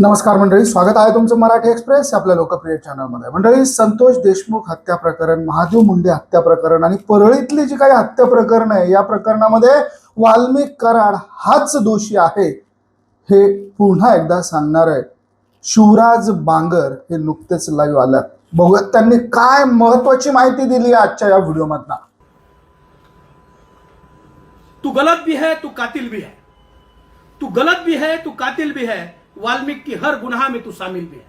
नमस्कार मंडळी स्वागत आहे तुमचं मराठी एक्सप्रेस आपल्या लोकप्रिय चॅनलमध्ये. मंडळी संतोष देशमुख हत्या प्रकरण महादेव मुंडे हत्या प्रकरण आणि परळीतली जी काही हत्या प्रकरण आहे या प्रकरणामध्ये वाल्मिक कराड हाच दोषी आहे हे पुन्हा एकदा सांगणार आहे. शिवराज बांगर हे नुकतेच लाईव्ह आल्यात. बघूयात त्यांनी काय महत्वाची माहिती दिली आहे आजच्या या व्हिडिओमधनं. तू गलत भी है तू कातिल भी है. तू गलत भी है तू कातिल भी है. वाल्मीकि की हर गुनाह में तू शामिल भी है।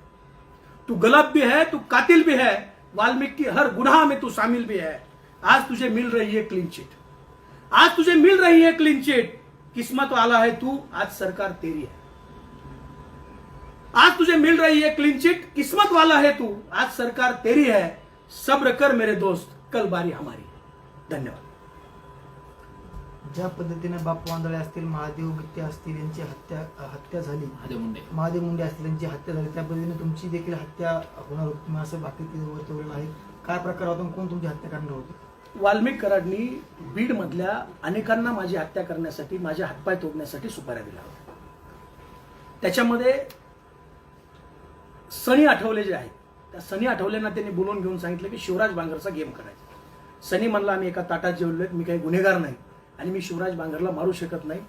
तू गलत भी है, तू कातिल भी है, वाल्मीकि की हर गुनाह में तू शामिल भी है। आज तुझे मिल रही है क्लीन चिट आज तुझे मिल रही है क्लीन चिट किस्मत वाला है तू, आज सरकार तेरी है। आज तुझे मिल रही है क्लीन चिट किस्मत वाला है तू, आज सरकार तेरी है। सब्र कर मेरे दोस्त, कल बारी हमारी। धन्यवाद। ज्या पद्धतीने बापू आंधळे असतील महादेव गित्ते असतील यांची हत्या हत्या झाली. महादेव मुंडे. महादेव मुंडे असतील यांची हत्या झाली. त्या पद्धतीने तुमची देखील हत्या होणार होती. तुम्ही असं बाकी वर्तवलेलं आहे काय प्रकार होता आणि कोण तुमची हत्या करणार होते? वाल्मिक कराडनी बीड मधल्या अनेकांना माझी हत्या करण्यासाठी माझे हातपाय तोडण्यासाठी सुपाऱ्या दिल्या होत्या. त्याच्यामध्ये सनी आठवले जे आहेत त्या सनी आठवलेंना त्यांनी बोलवून घेऊन सांगितलं की शिवराज बांगरचा गेम करायचा. सनी म्हणला आम्ही एका ताटात जेवलोय मी काही गुन्हेगार नाही. आणि मी शिवराज बांगरला मारू शकत नाही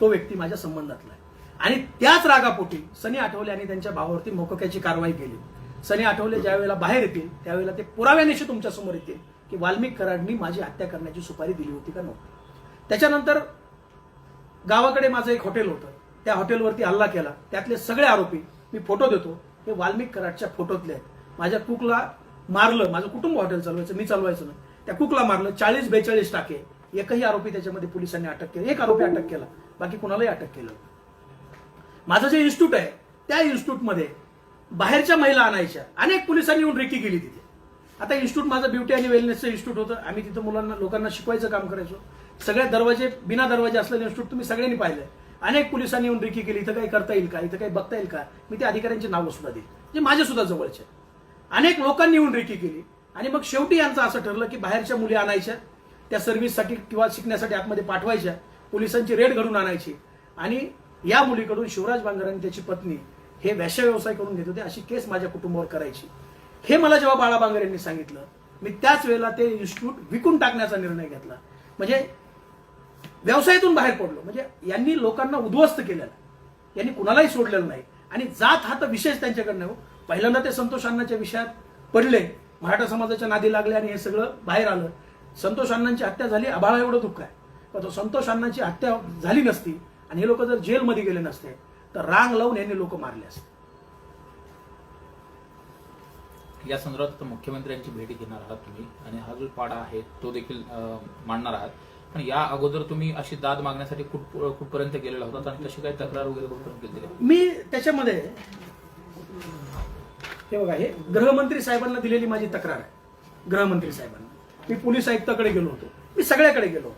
तो व्यक्ती माझ्या संबंधातला आहे. आणि त्याच रागापोटी सनी आठवले आणि त्यांच्या भावावरती मोकोक्याची कारवाई केली. सनी आठवले ज्या वेळेला बाहेर येतील त्यावेळेला ते पुराव्यानिशी तुमच्यासमोर येतील की वाल्मिक कराडनी माझी हत्या करण्याची सुपारी दिली होती का नव्हती. त्याच्यानंतर गावाकडे माझं एक हॉटेल होतं. त्या हॉटेलवरती हल्ला केला. त्यातले सगळे आरोपी मी फोटो देतो. हे वाल्मिक कराडच्या फोटोतले आहेत. माझ्या कुकला मारलं. माझं कुटुंब हॉटेल चालवायचं मी चालवायचं नाही. त्या कुकला मारलं. चाळीस बेचाळीस टाके. एकही आरोपी त्याच्यामध्ये पोलिसांनी अटक केली. एक आरोपी अटक केला. बाकी कुणालाही अटक केलं माझं जे इन्स्टिट्यूट आहे त्या इन्स्टिट्यूटमध्ये बाहेरच्या महिला आणायच्या. अनेक पोलिसांनी येऊन रेकी केली तिथे. आता इन्स्टिट्यूट माझं ब्युटी आणि वेलनेसचं इन्स्टिट्यूट होतं. आम्ही तिथं मुलांना लोकांना शिकवायचं काम करायचो. सगळ्या दरवाजे बिना दरवाजे असलेले इन्स्टिट्यूट तुम्ही सगळ्यांनी पाहिलंय. अनेक पोलिसांनी येऊन रेकी केली. इथं काही करता येईल का? इथं काही बघता येईल का? मी त्या अधिकाऱ्यांची नावं सुद्धा देईल जे माझ्या सुद्धा जवळचे अनेक लोकांनी येऊन रेकी केली. आणि मग शेवटी यांचं असं ठरलं की बाहेरच्या मुली आणायच्या. त्या सर्व्हिससाठी किंवा शिकण्यासाठी आतमध्ये पाठवायच्या पोलिसांची रेड घडून आणायची. आणि या मुलीकडून शिवराज बांगर आणि त्याची पत्नी हे व्याशा व्यवसाय करून घेत होते अशी केस माझ्या कुटुंबावर करायची. हे मला जेव्हा बाळा बांगर यांनी सांगितलं मी त्याच वेळेला ते इन्स्टिट्यूट विकून टाकण्याचा निर्णय घेतला. म्हणजे व्यवसायातून बाहेर पडलो. म्हणजे यांनी लोकांना उद्ध्वस्त केलेलं. यांनी कुणालाही सोडलेलं नाही. आणि जात हा तर विशेष त्यांच्याकडनं हो. पहिल्यांदा ते संतोष अण्णाच्या विषयात पडले. मराठा समाजाच्या नादी लागले आणि हे सगळं बाहेर आलं. संतोष अण्णांची हत्या झाली आभाळा एवढं दुःख आहे. पण तो संतोष अण्णांची हत्या झाली नसती आणि हे लोक जर जेलमध्ये गेले नसते तर रांग लावून यांनी लोक मारले असते. या संदर्भात मुख्यमंत्र्यांची भेट घेणार आहात तुम्ही आणि हा जो पाडा आहे तो देखील मांडणार आहात. पण या अगोदर तुम्ही अशी दाद मागण्यासाठी कुठ कुठपर्यंत गेलेला होता आणि तशी काही तक्रार वगैरे कुठपर्यंत केली? मी त्याच्यामध्ये हे बघा हे गृहमंत्री साहेबांना दिलेली माझी तक्रार आहे. गृहमंत्री साहेबांना. मी पोलीस आयुक्ताकडे गेलो होतो. मी सगळ्याकडे गेलो.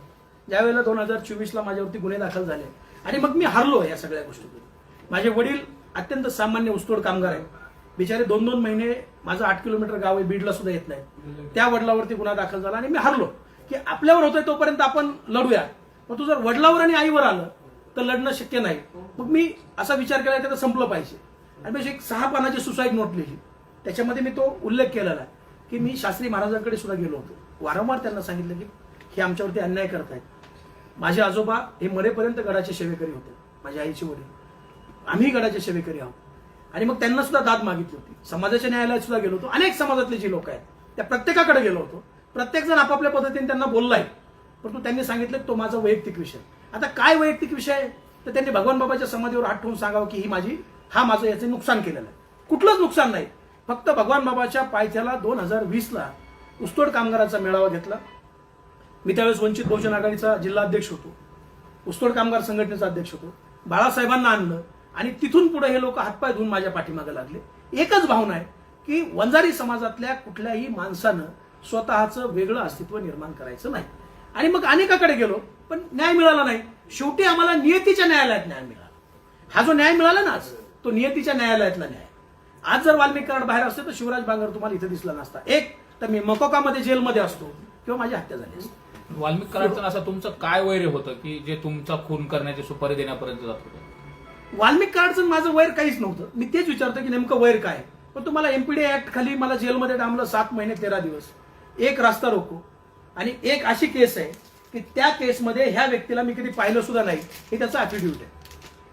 ज्यावेळेला दोन हजार चोवीसला माझ्यावरती गुन्हे दाखल झाले आणि मग मी हरलो या सगळ्या गोष्टीतून. माझे वडील अत्यंत सामान्य ऊसतोड कामगार आहेत. बिचारे दोन दोन महिने माझं आठ किलोमीटर गाव आहे बीडला सुद्धा येत नाही त्या वडिलावरती गुन्हा दाखल झाला आणि मी हरलो. की आपल्यावर होतोय तोपर्यंत आपण लढूया. मग तू जर वडिलावर आणि आईवर आलं तर लढणं शक्य नाही. मग मी असा विचार केला की आता संपलं पाहिजे. आणि मी एक सहा पानाची सुसाईड नोट लिहिली. त्याच्यामध्ये मी तो उल्लेख केलेला आहे. की मी शास्त्री महाराजांकडे सुद्धा गेलो होतो. वारंवार त्यांना सांगितलं की हे आमच्यावरती अन्याय करतायत. माझे आजोबा हे मरेपर्यंत गडाचे सेवेकरी होते माझ्या आईचे वडील. आम्ही गडाचे सेवेकरी आहोत. आणि मग त्यांना सुद्धा दाद मागितली होती. समाजाच्या न्यायालयात सुद्धा गेलो होतो. अनेक समाजातले जे लोक आहेत त्या प्रत्येकाकडे गेलो होतो. प्रत्येक जण आपापल्या पद्धतीने त्यांना बोललाय. परंतु त्यांनी सांगितलं तो माझा वैयक्तिक विषय आता काय वैयक्तिक विषय आहे? तर त्यांनी भगवान बाबाच्या समाधीवर हात ठेवून सांगावं की ही माझी हा माझं याचं नुकसान केलेलं आहे. कुठलंच नुकसान नाही. फक्त भगवान बाबाच्या पायथ्याला दोन हजार वीसला ऊसतोड कामगारांचा मेळावा घेतला. मी त्यावेळेस वंचित बहुजन आघाडीचा जिल्हा अध्यक्ष होतो. ऊसतोड कामगार संघटनेचा अध्यक्ष होतो. बाळासाहेबांना आणलं आणि तिथून पुढे हे लोक हातपाय धुवून माझ्या पाठीमागे लागले. एकच भावना आहे की वंजारी समाजातल्या कुठल्याही माणसानं स्वतःचं वेगळं अस्तित्व निर्माण करायचं नाही. आणि मग अनेकाकडे गेलो पण न्याय मिळाला नाही. शेवटी आम्हाला नियतीच्या न्यायालयात न्याय मिळाला. हा जो न्याय मिळाला ना आज तो नियतीच्या न्यायालयातला न्याय. आज जर वाल्मिक कार्ड बाहेर असते तर शिवराज बांगर तुम्हाला इथे दिसला नसता. एक तर मी मकोकामध्ये जेलमध्ये असतो किंवा माझी हत्या झाली असती. वाल्मिक कराडचं असं तुमचं काय वैर होतं की जे तुमचा खून करण्याची सुपारी देण्यापर्यंत जात होतं? वाल्मिक कराडचं माझं वैर काहीच नव्हतं. मी तेच विचारतो की नेमकं वैर काय? पण तुम्हाला एमपीडी ऍक्ट खाली मला जेलमध्ये डांबलं सात महिने तेरा दिवस. एक रास्ता रोको आणि एक अशी केस आहे की त्या केसमध्ये ह्या व्यक्तीला मी कधी पाहिलं सुद्धा नाही. हे त्याचं ॲटिट्यूड आहे.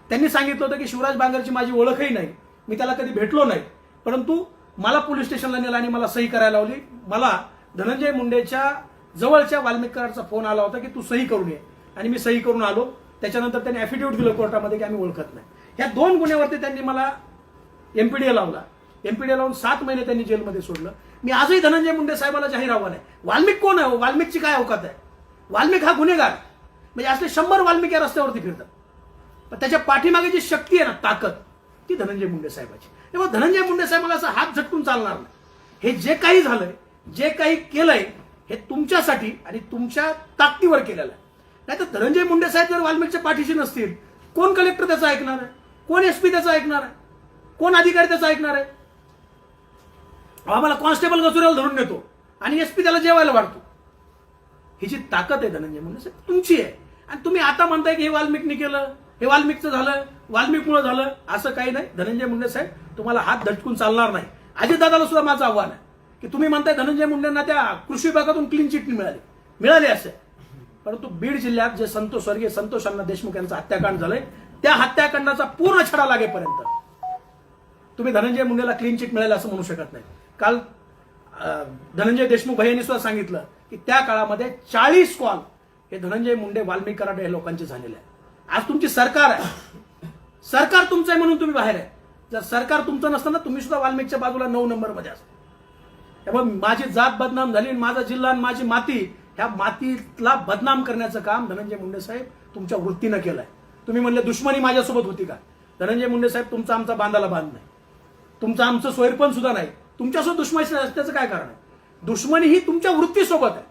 त्यांनी सांगितलं होतं की शिवराज बांगरची माझी ओळखही नाही. मी त्याला कधी भेटलो नाही. परंतु मला पोलीस स्टेशनला नेलं आणि मला सही करायला लावली. मला धनंजय मुंडेच्या जवळच्या वाल्मिकरांचा फोन आला होता की तू सही करून ये. आणि मी सही करून आलो. त्याच्यानंतर त्यांनी ॲफिडेव्हिट दिलं कोर्टामध्ये की आम्ही ओळखत नाही. ह्या दोन गुन्ह्यावरती त्यांनी मला एमपीडीए लावला. एमपीडीए लावून सात महिने त्यांनी जेलमध्ये सोडलं. मी आजही धनंजय मुंडे साहेबाला जाहीर आव्हान आहे. वाल्मिक कोण आहे हो? वाल्मिकची काय अवकात आहे? वाल्मिक हा गुन्हेगार म्हणजे असले शंभर वाल्मिक या रस्त्यावरती फिरतात. पण त्याच्या पाठीमागे जी शक्ती आहे ना ताकद ती धनंजय मुंडे साहेबाची. तेव्हा धनंजय मुंडे साहेबाला असं हात झटकून चालणार नाही. हे जे काही झालंय जे काही केलंय हे तुमच्यासाठी आणि तुमच्या ताकदीवर केलेलं आहे. नाही तर धनंजय मुंडे साहेब जर वाल्मिकच्या पाठीशी नसतील कोण कलेक्टर त्याचं ऐकणार आहे? कोण एसपी त्याचं ऐकणार आहे? कोण अधिकारी त्याचं ऐकणार आहे? आम्हाला कॉन्स्टेबल गचुऱ्याला धरून नेतो आणि एसपी त्याला जेवायला वाढतो. ही जी ताकद आहे धनंजय मुंडे साहेब तुमची आहे. आणि तुम्ही आता म्हणताय की हे वाल्मिकने केलं हे वाल्मिकचं झालं वाल्मिकमुळे झालं असं काही नाही. धनंजय मुंडे साहेब तुम्हाला हात धटकून चालणार नाही. अजितदादाला सुद्धा माझं आव्हान आहे. की तुम्ही म्हणताय धनंजय मुंडेंना त्या कृषी विभागातून क्लीन चिट मिळाली. मिळाली असे. परंतु बीड जिल्ह्यात जे संतोष स्वर्गीय संतोष अण्णा देशमुख यांचं हत्याकांड झालंय त्या हत्याकांडाचा पूर्ण छडा लागेपर्यंत तुम्ही धनंजय मुंडेला क्लीन चिट मिळाली असं म्हणू शकत नाही. काल धनंजय देशमुख भैयांनी सुद्धा सांगितलं की त्या काळामध्ये चाळीस कॉल हे धनंजय मुंडे वाल्मिक कराड या लोकांचे झालेले आहे आज तुमची सरकार आहे. सरकार तुमचं आहे म्हणून तुम्ही बाहेर आहे. जर सरकार तुमचं नसतं ना तुम्ही सुद्धा वाल्मिकच्या बाजूला नऊ नंबरमध्ये असता. त्यामुळे माझी जात बदनाम झाली आणि माझा जिल्हा आणि माझी माती ह्या मातीला बदनाम करण्याचं काम धनंजय मुंडे साहेब तुमच्या वृत्तीनं केलंय. तुम्ही म्हणले दुश्मनी माझ्यासोबत होती का? धनंजय मुंडे साहेब तुमचा आमचा बांधाला बांध नाही. तुमचं आमचं सोयरपण सुद्धा नाही. तुमच्यासोबत दुश्मनी असल्याचं काय कारण आहे? दुश्मनी ही तुमच्या वृत्तीसोबत आहे.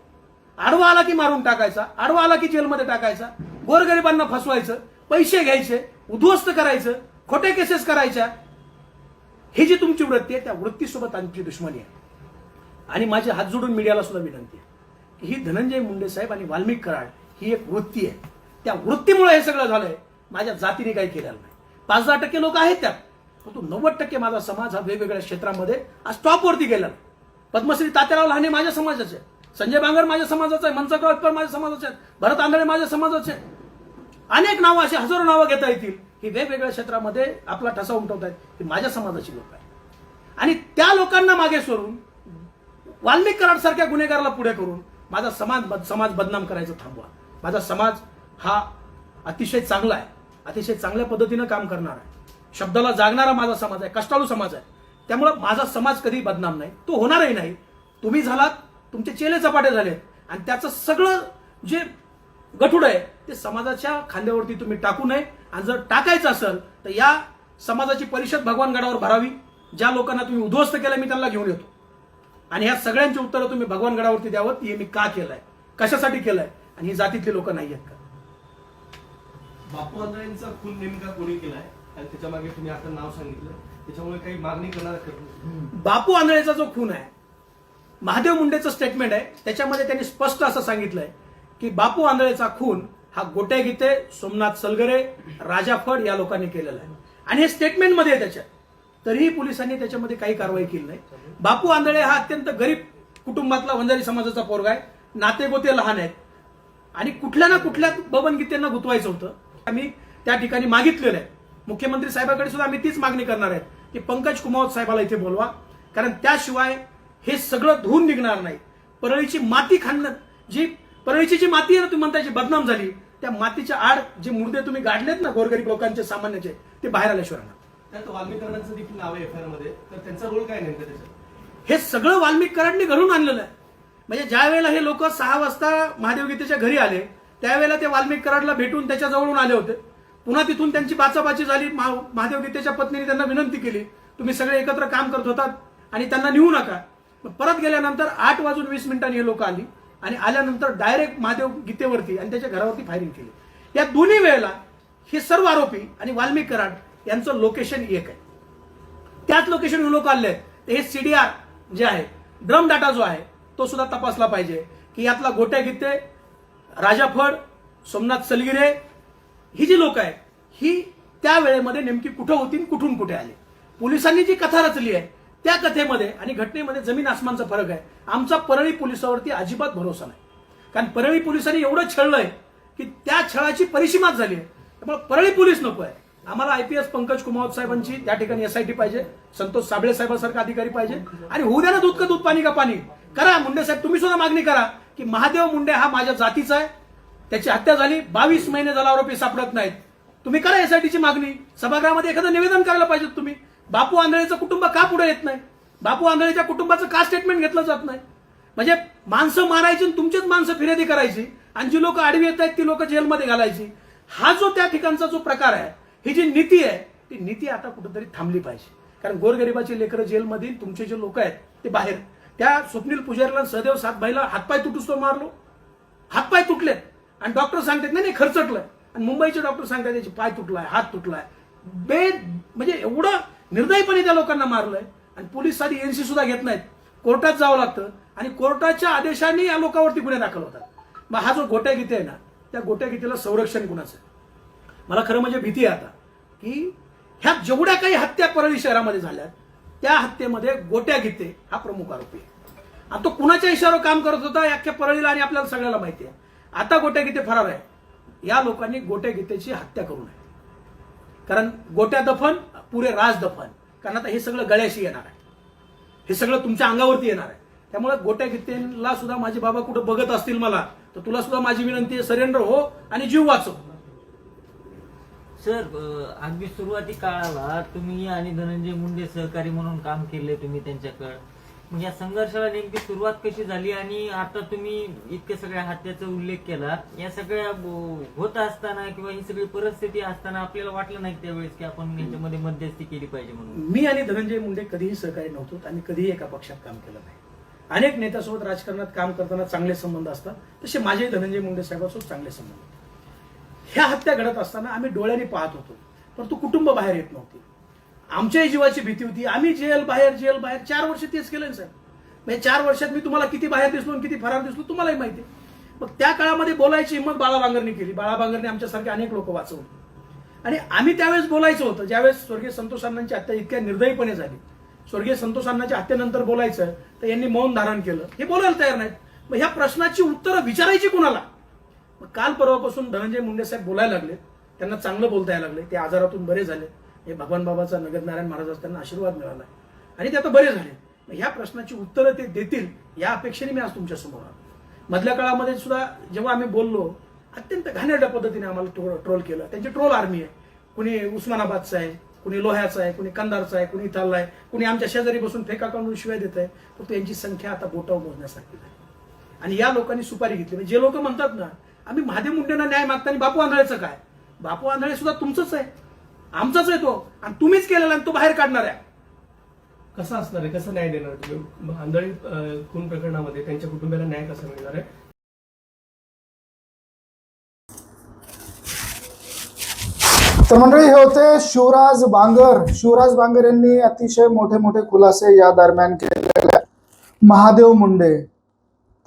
आडवा आला की मारून टाकायचा आडवा आला की जेलमध्ये टाकायचा गोरगरिबांना फसवायचं पैसे घ्यायचे उद्ध्वस्त करायचं खोटे केसेस करायच्या ही जी तुमची वृत्ती आहे त्या वृत्तीसोबत आमची दुश्मनी आहे. आणि माझे हात जोडून मीडियाला सुद्धा विनंती आहे की ही धनंजय मुंडे साहेब आणि वाल्मिक कराड ही एक वृत्ती आहे. त्या वृत्तीमुळे हे सगळं झालंय. माझ्या जातीने काही केलेलं नाही. पाच दहा टक्के लोक आहेत त्यात परंतु नव्वद टक्के माझा समाज हा वेगवेगळ्या क्षेत्रामध्ये आज टॉपवरती गेला पद्मश्री तात्याराव लहाने माझ्या समाजाचे संजय बांगर माझ्या समाजाचा आहे मनसकराव इतकर माझ्या समाजाचे आहेत. भरत आंधळे माझ्या समाजाचे अनेक नावं अशी हजारो नावं घेता येतील. की वेगवेगळ्या क्षेत्रामध्ये आपला ठसा उमटवत आहेत की माझ्या समाजाची लोक आहेत. आणि त्या लोकांना मागे सोडून वाल्मिक गुन्हेगाराला पुढे करून माझा समाज समाज बदनाम करायचं थांबवा. माझा समाज हा अतिशय चांगला आहे. अतिशय चांगल्या पद्धतीनं काम करणार आहे. शब्दाला जागणारा माझा समाज आहे. कष्टाळू समाज आहे. त्यामुळं माझा समाज कधी बदनाम नाही. तो होणारही नाही. तुम्ही झालात तुमचे चेले चपाटे झाले आणि त्याचं सगळं जे गठुड आहे ते समाजाच्या खांद्यावरती तुम्ही टाकू नये. आणि जर टाकायचं असेल तर या समाजाची परिषद भगवान गडावर भरावी. ज्या लोकांना तुम्ही उद्ध्वस्त केलं मी त्यांना घेऊन येतो. आणि ह्या सगळ्यांची उत्तरं तुम्ही भगवान गडावरती द्यावं हे मी का केलंय? कशासाठी केलंय? आणि ही जातीतली लोक नाही आहेत का? बापू आंधळेंचा खून नेमका कोणी केलाय? आणि त्याच्यामागे तुम्ही आता नाव सांगितलं. त्याच्यामुळे काही मागणी करणार? बापू आंधळेचा जो खून आहे महादेव मुंडेचं स्टेटमेंट आहे त्याच्यामध्ये त्यांनी स्पष्ट असं सांगितलंय की बापू आंधळेचा खून हा गोटे गीते सोमनाथ सलगरे राजा फड या लोकांनी केलेला आहे. आणि हे स्टेटमेंटमध्ये आहे त्याच्यात. तरीही पोलिसांनी त्याच्यामध्ये काही कारवाई केली नाही. बापू आंधळे हा अत्यंत गरीब कुटुंबातला वंजारी समाजाचा पोरगा आहे. नातेगोते लहान आहेत. आणि कुठल्या ना कुठल्या बबनगीतेंना गुतवायचं होतं. आम्ही त्या ठिकाणी मागितलेलं आहे. मुख्यमंत्री साहेबाकडे सुद्धा आम्ही तीच मागणी करणार आहेत की पंकज कुमावत साहेबाला इथे बोलवा. कारण त्याशिवाय हे सगळं धुवून निघणार नाही. परळीची माती खाणं जी परळीची जी माती आहे ना तुम्ही म्हणता जी बदनाम झाली. त्या मातीच्या आड जे मुर्दे तुम्ही गाडलेत ना गोरगरीब लोकांचे सामान्याचे ते बाहेर राहणार त्यात वाल्मीकरणाचं देखील नाव आहे एफ आय आरमध्ये तर त्यांचा रोल काय नेमका त्याच्यात? हे सगळं वाल्मिक कराडने घडून आणलेलं आहे. म्हणजे ज्या वेळेला हे लोक सहा वाजता महादेव गीतेच्या घरी आले त्यावेळेला ते वाल्मिक कराडला भेटून त्याच्या जवळून आले होते. पुन्हा तिथून त्यांची बाचाबाची झाली. महा- महादेव गीतेच्या पत्नीने त्यांना विनंती केली तुम्ही सगळे एकत्र काम करत होतात आणि त्यांना नेऊ नका. परत गेल्यानंतर आठ वाजून वीस मिनिटांनी हे लोक आली. आणि आल्यानंतर डायरेक्ट महादेव गीतेवरती आणि त्याच्या घरावरती फायरिंग केली. या दोन्ही वेळेला हे सर्व आरोपी आणि वाल्मिक कराड यांचं लोकेशन एक आहे. त्याच लोकेशन लोक आले आहेत. तर हे सीडीआर जे आहे ड्रम डाटा जो आहे तो सुद्धा तपासला पाहिजे की यातला गोट्या गीते राजाफड सोमनाथ सलगिरे ही जी लोक आहेत ही त्या वेळेमध्ये नेमकी कुठं होती कुठून कुठे आले? पोलिसांनी जी कथा रचली आहे त्या कथेमध्ये आणि घटनेमध्ये जमीन आसमानचा फरक आहे. आमचा परळी पोलिसावरती अजिबात भरोसा नाही. कारण परळी पोलिसांनी एवढं छळलंय की त्या छळाची परिसीमाच झाली आहे. त्यामुळे परळी पोलीस नको आहे. आम्हाला आयपीएस पंकज कुमावत साहेबांची त्या ठिकाणी एसआयटी पाहिजे. संतोष साबळे साहेबांसारखा अधिकारी पाहिजे. आणि होऊ द्या ना दूध का दूध पाणी का पाणी? करा मुंडे साहेब तुम्ही सुद्धा मागणी करा की महादेव मुंडे हा माझ्या जातीचा आहे. त्याची हत्या झाली बावीस महिने झाला आरोपी सापडत नाहीत. तुम्ही करा एसआयटीची मागणी. सभागृहामध्ये एखादं निवेदन करायला पाहिजे तुम्ही. बापू आंधळेचं कुटुंब का पुढे येत नाही? बापू आंधळेच्या कुटुंबाचं का स्टेटमेंट घेतलं जात नाही? म्हणजे माणसं मारायची आणि तुमचीच माणसं फिर्यादी करायची आणि जी लोक आडवी येत आहेत ती लोक जेलमध्ये घालायची. हा जो त्या ठिकाणचा जो प्रकार आहे ही जी नीती आहे ती नीती आता कुठेतरी थांबली पाहिजे. कारण गोरगरिबाची लेकरं जेलमधील तुमचे जे लोक आहेत ते बाहेर. त्या स्वप्नील पुजारीला सहदेव सातभाईला हातपाय तुटूस तो मारलो. हातपाय तुटलेत. आणि डॉक्टर सांगतात नाही नाही खर्चटलंय. आणि मुंबईचे डॉक्टर सांगतात त्याचे पाय तुटलाय हात तुटलाय. बे म्हणजे एवढं निर्दयीपणे त्या लोकांना मारलंय. आणि पोलीस साधी एनसी सुद्धा घेत नाहीत. कोर्टात जावं लागतं. आणि कोर्टाच्या आदेशाने या लोकांवरती गुन्हे दाखल होतात. मग हा जो गोट्या गीते आहे ना त्या गोट्या गीतेला संरक्षण कुणाचं आहे? मला खरं म्हणजे भीती आहे आता की ह्या जेवढ्या काही हत्या परळी शहरामध्ये झाल्या त्या हत्येमध्ये गोट्या गीते हा प्रमुख आरोपी आहे. आणि तो कुणाच्या इशारावर काम करत होता अख्ख्या परळीला आणि आपल्याला सगळ्याला माहिती आहे. आता गोट्या गीते फरार आहे. या लोकांनी गोट्या गीतेची हत्या करू नये. कारण गोट्या दफन पुरे राज दफन. कारण आता हे सगळं गळ्याशी येणार आहे. हे सगळं तुमच्या अंगावरती येणार आहे. त्यामुळे गोट्या गीतेला सुद्धा माझे बाबा कुठं बघत असतील मला तर तुला सुद्धा माझी विनंती आहे सरेंडर हो आणि जीव वाचव. सर अगदी सुरुवाती काळाला तुम्ही आणि धनंजय मुंडे सहकारी म्हणून काम केले तुम्ही त्यांच्याकडे. मग या संघर्षाला नेमकी सुरुवात कशी झाली आणि आता तुम्ही इतक्या सगळ्या हत्याचा उल्लेख केला या सगळ्या होत असताना किंवा ही सगळी परिस्थिती असताना आपल्याला वाटलं नाही त्यावेळेस की आपण याच्यामध्ये मध्यस्थी केली पाहिजे म्हणून? मी आणि धनंजय मुंडे कधीही सहकारी नव्हतो आणि कधीही एका पक्षात काम केलं नाही. अनेक नेत्यासोबत राजकारणात काम करताना चांगले संबंध असतात तसे माझे धनंजय मुंडे साहेबांसोबत चांगले संबंध होते. ह्या हत्या घडत असताना आम्ही डोळ्यांनी पाहत होतो परंतु कुटुंब बाहेर येत नव्हती. आमच्याही जीवाची भीती होती. आम्ही जेल बाहेर जेल बाहेर चार वर्ष तेच केलं ना साहेब म्हणजे चार वर्षात मी तुम्हाला किती बाहेर दिसलो किती फरार दिसलो तुम्हालाही माहिती आहे. मग त्या काळामध्ये बोलायची हिंमत बाळा बांगरने केली. बाळा बांगरने आमच्यासारखे अनेक लोक वाचवले. आणि आम्ही त्यावेळेस बोलायचं होतं. ज्यावेळेस स्वर्गीय संतोष अण्णांची हत्या इतक्या निर्दयीपणे झाली. स्वर्गीय संतोष हत्येनंतर बोलायचं तर यांनी मौन धारण केलं. हे बोलायला तयार नाहीत. मग ह्या प्रश्नाची उत्तरं विचारायची कुणाला? मग काल परवापासून धनंजय मुंडे साहेब बोलायला लागले. त्यांना चांगलं बोलता यायला लागले. ते आजारातून बरे झाले. हे भगवान बाबाचा नगद नारायण महाराज असताना आशीर्वाद मिळाला. आणि ते आता बरे झाले. मग ह्या प्रश्नाची उत्तरं ते देतील या अपेक्षेने मी आज तुमच्यासमोर आलो. मधल्या काळामध्ये सुद्धा जेव्हा आम्ही बोललो अत्यंत घाणेरड्या पद्धतीने आम्हाला ट्रो ट्रोल केलं. त्यांची ट्रोल आर्मी आहे. कुणी उस्मानाबादचं आहे कुणी लोह्याचा आहे कुणी कंदारचा आहे कुणी इथला आहे कुणी आमच्या शेजारी बसून फेका काढून शिवाय देत आहे. फक्त यांची संख्या आता बोटावर मोजण्यासारखी आहे आणि या लोकांनी सुपारी घेतली. म्हणजे जे लोक म्हणतात ना आम्ही महादेव मुंडेंना न्याय मागताना बापू आंधळेचं काय? बापू आंधळे सुद्धा तुमचंच आहे. आमचाच आहे तो. आणि तुम्हीच केलेला आणि तो बाहेर काढणार आहे. कसं असणार आहे? कसं न्याय देणार तुम्ही? आंधळी खून प्रकरणामध्ये त्यांच्या कुटुंबियाला न्याय कसा मिळणार आहे? तर मंडळी हे होते शिवराज बांगर. शिवराज बांगर यांनी अतिशय मोठे मोठे खुलासे या दरम्यान केलेले. महादेव मुंडे.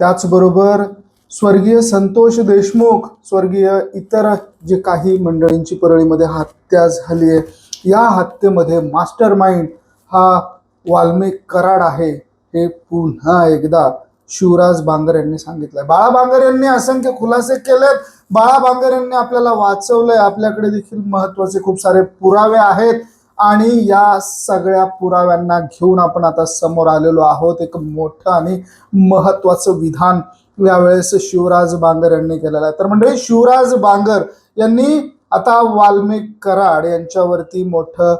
त्याचबरोबर स्वर्गीय संतोष देशमुख स्वर्गीय इतर जे काही मंडळींची परळीमध्ये हत्या झाली आहे या हत्येमध्ये मास्टर माइंड हा वाल्मिक कराड आहे हे पुन्हा एकदा शिवराज बांगर यांनी सांगितलंय. बाळा बांगर यांनी असंख्य खुलासे केलेत. बाळा बांगर यांनी आपल्याला वाचवलंय. आपल्याकडे देखील महत्त्वाचे खूप सारे पुरावे आहेत. आणि या सगळ्या पुराव्यांना घेऊन आपण आता समोर आलेलो आहोत. एक मोठं आणि महत्वाचं विधान यावेळेस शिवराज बांगर यांनी केलेला आहे. तर म्हणजे शिवराज बांगर यांनी आता वाल्मिक कराड यांच्यावरती मोठं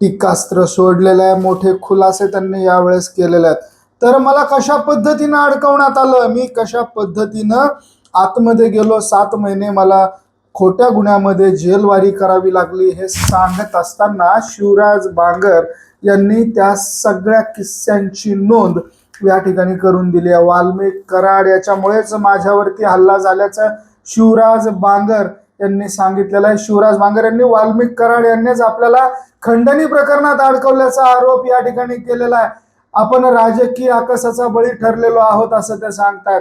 टीकास्त्र सोडलेलं आहे. मोठे खुलासे त्यांनी यावेळेस केलेले आहेत. तर मला कशा पद्धतीनं अडकवण्यात आलं? मी कशा पद्धतीनं आतमध्ये गेलो? सात महिने मला खोट्या गुन्ह्यामध्ये जेलवारी करावी लागली हे सांगत असताना शिवराज बांगर यांनी त्या सगळ्या किस्स्यांची नोंद या ठिकाणी करून दिली आहे. वाल्मिक कराड याच्यामुळेच माझ्यावरती हल्ला झाल्याचं शिवराज बांगर यांनी सांगितलेलं आहे. शिवराज बांगर यांनी वाल्मिक कराड यांनीच आपल्याला खंडणी प्रकरणात अडकवल्याचा आरोप या ठिकाणी केलेला आहे. आपण राजकीय आकाशाचा बळी ठरलेलो आहोत असं ते सांगतात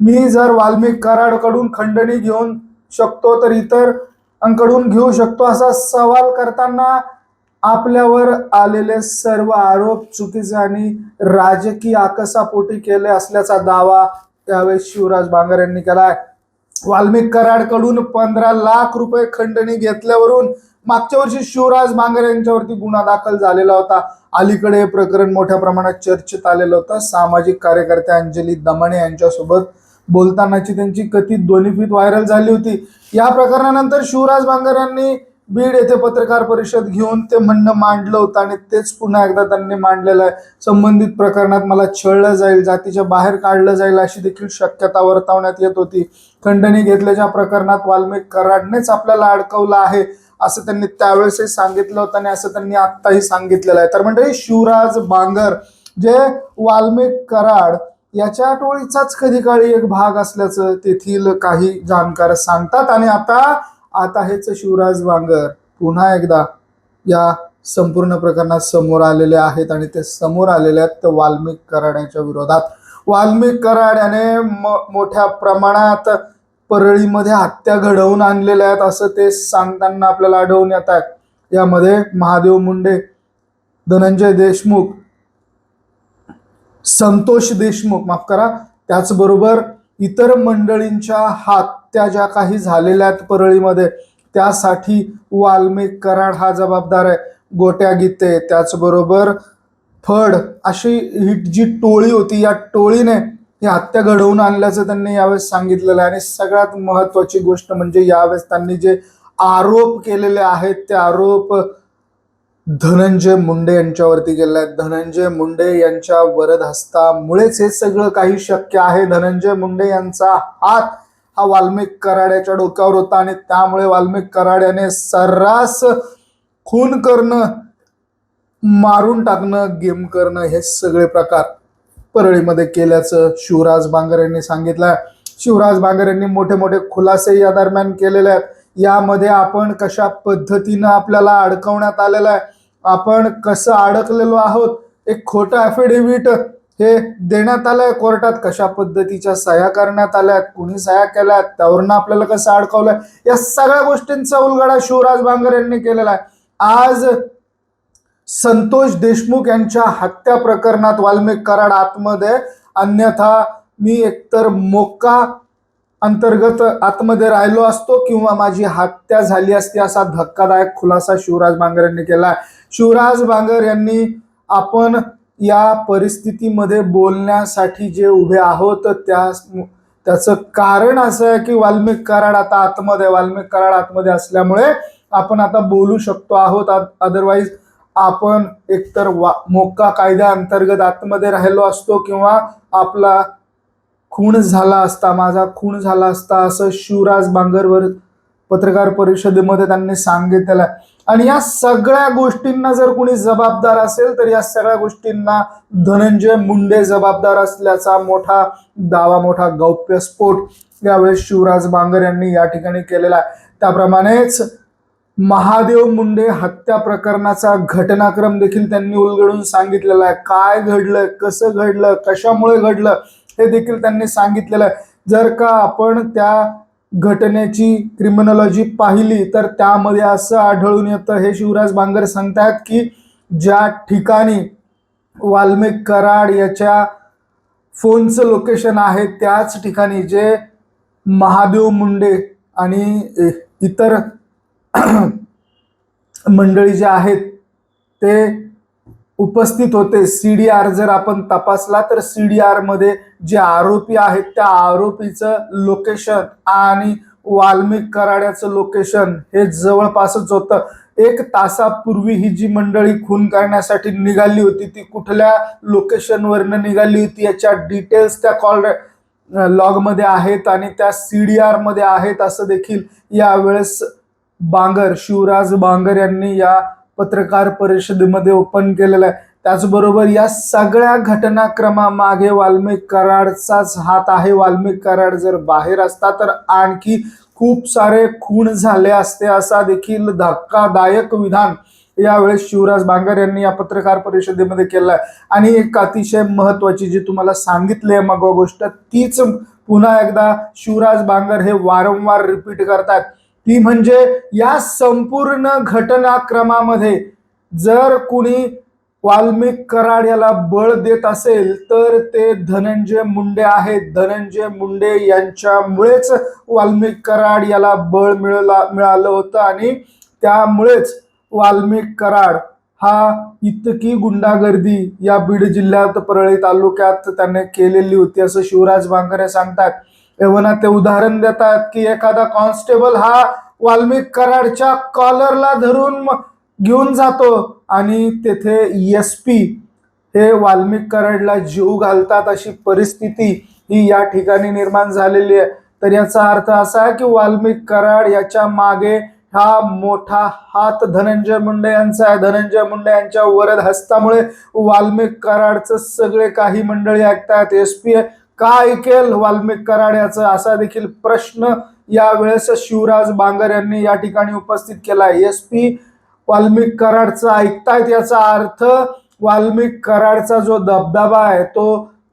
मी जर वाल्मिक कराडकडून खंडणी घेऊन शकतो तर इतरकडून घेऊ शकतो असा सवाल करताना आपल्यावर आलेले सर्व आरोप चुकीचे आणि राजकीय आकसापोटी केले असल्याचा दावा त्यावेळेस शिवराज बांगर यांनी केलाय. वाल्मिक कराडकडून पंधरा लाख रुपये खंडणी घेतल्यावरून मागच्या वर्षी शिवराज बांगर यांच्यावरती गुन्हा दाखल झालेला होता. अलीकडे हे प्रकरण मोठ्या प्रमाणात चर्चेत आलेलं होतं. सामाजिक कार्यकर्ते अंजली दमणे यांच्यासोबत बोलतानाची त्यांची कथित ध्वनिफीत व्हायरल झाली होती. या प्रकरणानंतर शिवराज बांगर यांनी बीड येथे पत्रकार परिषद घेऊन ते म्हणणं मांडलं होतं आणि तेच पुन्हा एकदा त्यांनी मांडलेलं आहे. संबंधित प्रकरणात मला छळलं जाईल जातीच्या बाहेर काढलं जाईल अशी देखील शक्यता वर्तवण्यात येत होती. खंडणी घेतल्याच्या प्रकरणात वाल्मिक कराडनेच आपल्याला अडकवलं आहे असं त्यांनी त्यावेळेसही सांगितलं होतं आणि असं त्यांनी आत्ताही सांगितलेलं आहे. तर म्हणजे शिवराज बांगर जे वाल्मिक कराड याच्या टोळीचाच कधी काळी एक भाग असल्याचं तेथील काही जाणकार सांगतात. आणि आता आता हेच शिवराज वांगर पुन्हा एकदा या संपूर्ण प्रकरणात समोर आलेले आहेत आणि ते समोर आलेले आहेत तर वाल्मिक कराड्याच्या विरोधात. वाल्मिक कराड याने मोठ्या प्रमाणात परळीमध्ये हत्या घडवून आणलेल्या आहेत असं ते सांगताना आपल्याला आढळून येत आहे. यामध्ये महादेव मुंडे धनंजय देशमुख संतोष देशमुख माफ करा त्याचबरोबर इतर मंडळींच्या हात हत्या ज्या काही झालेल्या आहेत परळीमध्ये त्यासाठी वाल्मिक कराड हा जबाबदार आहे. गोट्या गीते त्याचबरोबर फड अशी ही जी टोळी होती या टोळीने ही हत्या घडवून आणल्याचं त्यांनी यावेळेस सांगितलेलं आहे. आणि सगळ्यात महत्वाची गोष्ट म्हणजे यावेळेस त्यांनी जे आरोप केलेले आहेत ते आरोप धनंजय मुंडे यांच्यावरती गेले आहेत. धनंजय मुंडे यांच्या वरदहस्तामुळेच हे सगळं काही शक्य आहे. धनंजय मुंडे यांचा हात हा वाल्मिक कराड्याच्या डोक्यावर होता आणि त्यामुळे वाल्मिक कराड्याने सर्रास खून करणं मारून टाकणं गेम करणं हे सगळे प्रकार परळीमध्ये केल्याचं शिवराज बांगर यांनी सांगितलं शिवराज बांगर यांनी मोठे मोठे खुलासे या दरम्यान केलेले आहेत. यामध्ये आपण कशा पद्धतीनं आपल्याला अडकवण्यात आलेलं आहे? आपण कसं अडकलेलो आहोत? एक खोटं ॲफिडेव्हिट हे देण्यात आलंय कोर्टात कशा पद्धतीच्या सह्या करण्यात आल्यात कुणी सह्या केल्यात त्यावरनं आपल्याला कसं अडकवलंय? या सगळ्या गोष्टींचा उलगडा शिवराज बांगर यांनी केलेला आहे. आज संतोष देशमुख यांच्या हत्या प्रकरणात वाल्मिक कराड आतमध्ये अन्यथा मी एकतर मोका अंतर्गत आतमध्ये राहिलो असतो किंवा माझी हत्या झाली असती असा धक्कादायक खुलासा शिवराज बांगर यांनी केला शिवराज बांगर यांनी आपण या परिस्थितीमध्ये बोलण्यासाठी जे उभे आहोत त्या त्याचं कारण असं आहे की वाल्मिक कराड आता आतमध्ये आहे. वाल्मिक कराड आतमध्ये असल्यामुळे आपण आता बोलू शकतो आहोत अदरवाईज आपण एकतर वा मोक्का कायद्या अंतर्गत आतमध्ये राहिलो असतो किंवा आपला खून झाला असता माझा खून झाला असता असं शिवराज बांगरवर पत्रकार परिषदेमध्ये त्यांनी सांगितलेलं आहे आणि या सगळ्या गोष्टींना जर कोणी जबाबदार असेल तर या सगळ्या गोष्टींना धनंजय मुंडे जबाबदार असल्याचा मोठा दावा मोठा गौप्यस्फोट यावेळेस शिवराज बांगर यांनी या ठिकाणी केलेला आहे. त्याप्रमाणेच महादेव मुंडे हत्या प्रकरणाचा घटनाक्रम देखील त्यांनी उलगडून सांगितलेला आहे. काय घडलं कसं घडलं कशामुळे घडलं हे देखील त्यांनी सांगितलेलं आहे. जर का आपण त्या घटनेची क्रिमिनॉलॉजी पाहिली तर त्यामध्ये असं आढळून येतं हे शिवराज बांगर सांगतायत की ज्या ठिकाणी वाल्मिक कराड याच्या फोनचं लोकेशन आहे त्याच ठिकाणी जे महादेव मुंडे आणि इतर मंडळी जे आहेत ते उपस्थित होते. सी डी आर जर आपण तपासला तर सी डी आरमध्ये जे आरोपी आहेत त्या आरोपीचं लोकेशन आणि वाल्मिक कराड्याचं लोकेशन हे जवळपासच होतं. एक तासापूर्वी ही जी मंडळी खून करण्यासाठी निघाली होती ती कुठल्या लोकेशनवरनं निघाली होती याच्या डिटेल्स त्या कॉल लॉगमध्ये आहेत आणि त्या सी डी आरमध्ये आहेत असं देखील यावेळेस बांगर शिवराज बांगर यांनी या पत्रकार परिषदेमध्ये ओपन केलेलं आहे. त्याचबरोबर या सगळ्या घटनाक्रमामागे वाल्मिक कराडचाच हात आहे. वाल्मिक कराड जर बाहेर असता तर आणखी खूप सारे खून झाले असते असा देखील धक्कादायक विधान यावेळेस शिवराज बांगर यांनी या पत्रकार परिषदेमध्ये केलं आहे. आणि एक अतिशय महत्वाची जी तुम्हाला सांगितली आहे मग गोष्ट तीच पुन्हा एकदा शिवराज बांगर हे वारंवार रिपीट करतात ती म्हणजे या संपूर्ण घटनाक्रमामध्ये जर कुणी वाल्मिक कराड याला बळ देत असेल तर ते धनंजय मुंडे आहेत. धनंजय मुंडे यांच्यामुळेच वाल्मिक कराड याला बळ मिळला मिळालं होतं आणि त्यामुळेच वाल्मिक कराड हा इतकी गुंडागर्दी या बीड जिल्ह्यात परळी तालुक्यात त्याने केलेली होती. असं शिवराज बांगरे सांगतात. एव्हना ते उदाहरण देतात की एखादा कॉन्स्टेबल हा वाल्मिक कराडच्या कॉलरला धरून घेऊन जातो आणि तेथे एस पी हे वाल्मिक कराडला जीव घालतात अशी परिस्थिती ही या ठिकाणी निर्माण झालेली आहे. तर याचा अर्थ असा आहे की वाल्मिक कराड याच्या मागे हा मोठा हात धनंजय मुंडे यांचा आहे. धनंजय मुंडे यांच्या वरद हस्तामुळे वाल्मिक कराडचं सगळे काही मंडळी ऐकतात. एस पी का ऐकेल वाल्मिक कराड याचा असा देखील प्रश्न यावेळेस शिवराज बांगर यांनी या ठिकाणी उपस्थित केला. एस पी वाल्मिक कराडचं ऐकतायत याचा अर्थ वाल्मिक कराडचा जो दबदबा आहे तो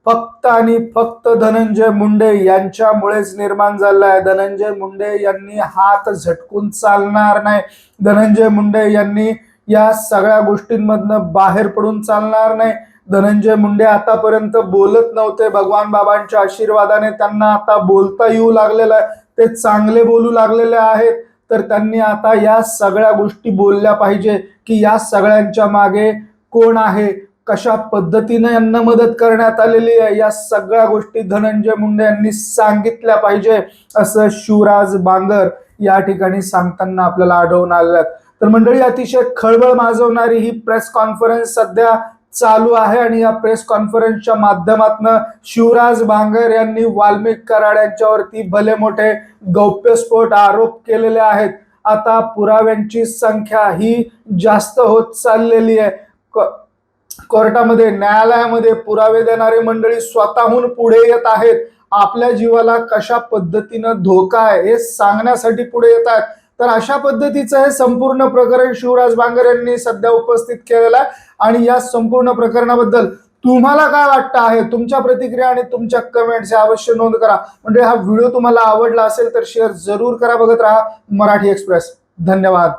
फक्त आणि फक्त धनंजय मुंडे यांच्यामुळेच निर्माण झाला आहे. धनंजय मुंडे यांनी हात झटकून चालणार नाही. धनंजय मुंडे यांनी या सगळ्या गोष्टींमधनं बाहेर पडून चालणार नाही. धनंजय मुंडे आतापर्यंत बोलत नव्हते. भगवान बाबांच्या आशीर्वादाने त्यांना आता बोलता येऊ लागलेलं आहे. ते चांगले बोलू लागलेले आहेत. तर त्यांनी आता या सगळ्या गोष्टी बोलल्या पाहिजे की या सगळ्यांच्या मागे कोण आहे? कशा पद्धतीने यांना मदत करण्यात आलेली आहे? या सगळ्या गोष्टी धनंजय मुंडे यांनी सांगितल्या पाहिजे असं शिवराज बांगर या ठिकाणी सांगताना आपल्याला आढळून आलेलं आहे. तर मंडळी अतिशय खळबळ माजवणारी ही प्रेस कॉन्फरन्स सध्या चालू आहे आणि या प्रेस कॉन्फरन्सच्या माध्यमातून शिवराज भांगर यांनी वाल्मिक कराड यांच्यावरती भले मोठे गौप्यस्फोट आरोप केलेले आहेत आता पुराव्यांची संख्या ही जास्त होत चाललेली आहे. कोर्टामध्ये न्यायालयामध्ये पुरावे देणारी मंडळी स्वतःहून पुढे येत आहेत. आपल्या जीवाला कशा पद्धतीनं धोका आहे हे सांगण्यासाठी पुढे येत आहेत. तर अशा पद्धतीचं हे संपूर्ण प्रकरण शिवराज बांगर यांनी सध्या उपस्थित केलेलं आहे. आणि या संपूर्ण प्रकरणाबद्दल तुम्हाला काय वाटतं आहे? तुमच्या प्रतिक्रिया आणि तुमच्या कमेंट्स अवश्य नोंद करा. म्हणजे हा व्हिडिओ तुम्हाला आवडला असेल तर शेअर जरूर करा. बघत राहा मराठी एक्सप्रेस धन्यवाद.